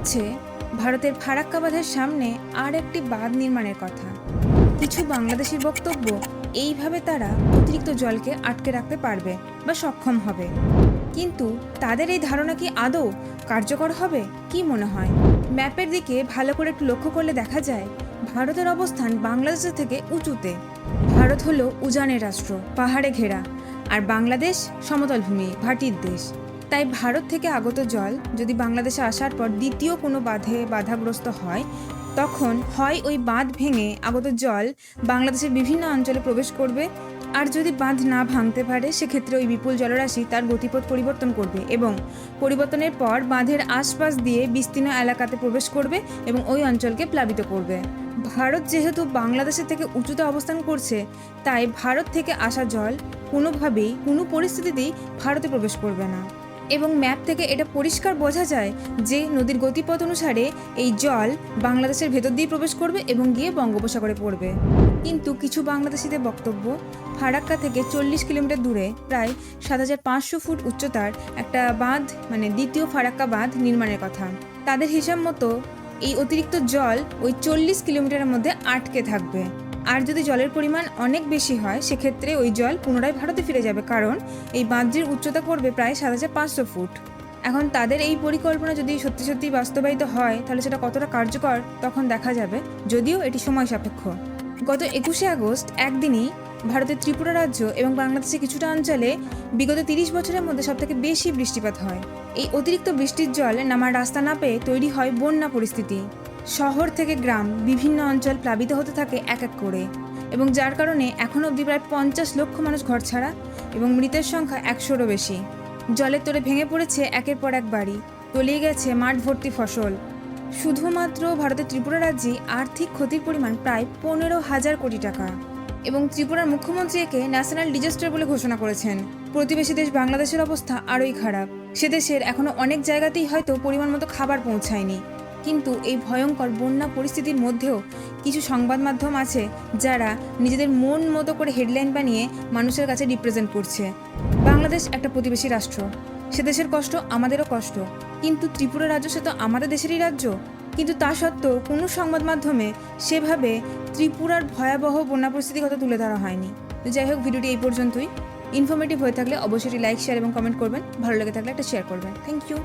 যাচ্ছে ভারতের ফারাক্কা বাঁধের সামনে আর একটি বাঁধ নির্মাণের কথা। কিছু বাংলাদেশের বক্তব্য এইভাবে তারা অতিরিক্ত জলকে আটকে রাখতে পারবে বা সক্ষম হবে। কিন্তু তাদের এই ধারণা কি আদৌ কার্যকর হবে? কি মনে হয়? ম্যাপের দিকে ভালো করে একটু লক্ষ্য করলে দেখা যায়, ভারতের অবস্থান বাংলাদেশের থেকে উঁচুতে। ভারত হলো উজানের রাষ্ট্র, পাহাড়ে ঘেরা। আর বাংলাদেশ সমতল ভূমি, ভাটির দেশ। তাই ভারত থেকে আগত জল যদি বাংলাদেশে আসার পর দ্বিতীয় কোনো বাঁধে বাধাগ্রস্ত হয়, তখন হয় ওই বাঁধ ভেঙে আগত জল বাংলাদেশের বিভিন্ন অঞ্চলে প্রবেশ করবে। আর যদি বাঁধ না ভাঙতে পারে, সেক্ষেত্রে ওই বিপুল জলরাশি তার গতিপথ পরিবর্তন করবে এবং পরিবর্তনের পর বাঁধের আশপাশ দিয়ে বিস্তীর্ণ এলাকাতে প্রবেশ করবে এবং ওই অঞ্চলকে প্লাবিত করবে। ভারত যেহেতু বাংলাদেশের থেকে উঁচুতে অবস্থান করছে, তাই ভারত থেকে আসা জল কোনোভাবেই, কোনো পরিস্থিতিতেই ভারতে প্রবেশ করবে না। এবং ম্যাপ থেকে এটা পরিষ্কার বোঝা যায় যে নদীর গতিপথ অনুসারে এই জল বাংলাদেশের ভেতর দিয়ে প্রবেশ করবে এবং গিয়ে বঙ্গোপসাগরে পড়বে। কিন্তু কিছু বাংলাদেশিদের বক্তব্য, ফারাক্কা থেকে চল্লিশ কিলোমিটার দূরে প্রায় সাত হাজার পাঁচশো ফুট উচ্চতার একটা বাঁধ মানে দ্বিতীয় ফারাক্কা বাঁধ নির্মাণের কথা। তাদের হিসাব মতো এই অতিরিক্ত জল ওই চল্লিশ কিলোমিটারের মধ্যে আটকে থাকবে। আর যদি জলের পরিমাণ অনেক বেশি হয়, সেক্ষেত্রে ওই জল পুনরায় ভারতে ফিরে যাবে, কারণ এই বাঁধটির উচ্চতা করবে প্রায় সাত হাজার পাঁচশো ফুট। এখন তাদের এই পরিকল্পনা যদি সত্যি সত্যি বাস্তবায়িত হয়, তাহলে সেটা কতটা কার্যকর তখন দেখা যাবে, যদিও এটি সময় সাপেক্ষ। গত একুশে আগস্ট একদিনই ভারতের ত্রিপুরা রাজ্য এবং বাংলাদেশের কিছুটা অঞ্চলে বিগত তিরিশ বছরের মধ্যে সবথেকে বেশি বৃষ্টিপাত হয়। এই অতিরিক্ত বৃষ্টির জল নামার রাস্তা না পেয়ে তৈরি হয় বন্যা পরিস্থিতি। শহর থেকে গ্রাম, বিভিন্ন অঞ্চল প্লাবিত হতে থাকে এক এক করে। এবং যার কারণে এখন অবধি প্রায় পঞ্চাশ লক্ষ মানুষ ঘর ছাড়া এবং মৃতের সংখ্যা একশোরও বেশি। জলের তোরে ভেঙে পড়েছে একের পর এক বাড়ি, তলিয়ে গেছে মাঠ ভর্তি ফসল। শুধুমাত্র ভারতের ত্রিপুরা রাজ্যে আর্থিক ক্ষতির পরিমাণ প্রায় পনেরো হাজার কোটি টাকা। এবং ত্রিপুরার মুখ্যমন্ত্রী একে ন্যাশনাল ডিজাস্টার বলে ঘোষণা করেছেন। প্রতিবেশী দেশ বাংলাদেশের অবস্থা আরোই খারাপ। সে দেশের এখনও অনেক জায়গাতেই হয়তো পরিমাণ মতো খাবার পৌঁছায়নি। কিন্তু এই ভয়ঙ্কর বন্যা পরিস্থিতির মধ্যেও কিছু সংবাদ মাধ্যম আছে যারা নিজেদের মন মতো করে হেডলাইন বানিয়ে মানুষের কাছে রিপ্রেজেন্ট করছে। বাংলাদেশ একটা প্রতিবেশী রাষ্ট্র। সে দেশের কষ্ট আমাদেরও কষ্ট। কিন্তু ত্রিপুরা রাজ্য সে তো আমাদের দেশেরই রাজ্য। কিন্তু তা সত্ত্বেও কোনো সংবাদ মাধ্যমে সেভাবে ত্রিপুরার ভয়াবহ বন্যা পরিস্থিতির কথা তুলে ধরা হয়নি। যাই হোক, ভিডিওটি এই পর্যন্তই। ইনফরমেটিভ হয়ে থাকলে অবশ্যই লাইক শেয়ার এবং কমেন্ট করবেন। ভালো লেগে থাকলে একটা শেয়ার করবেন। Thank you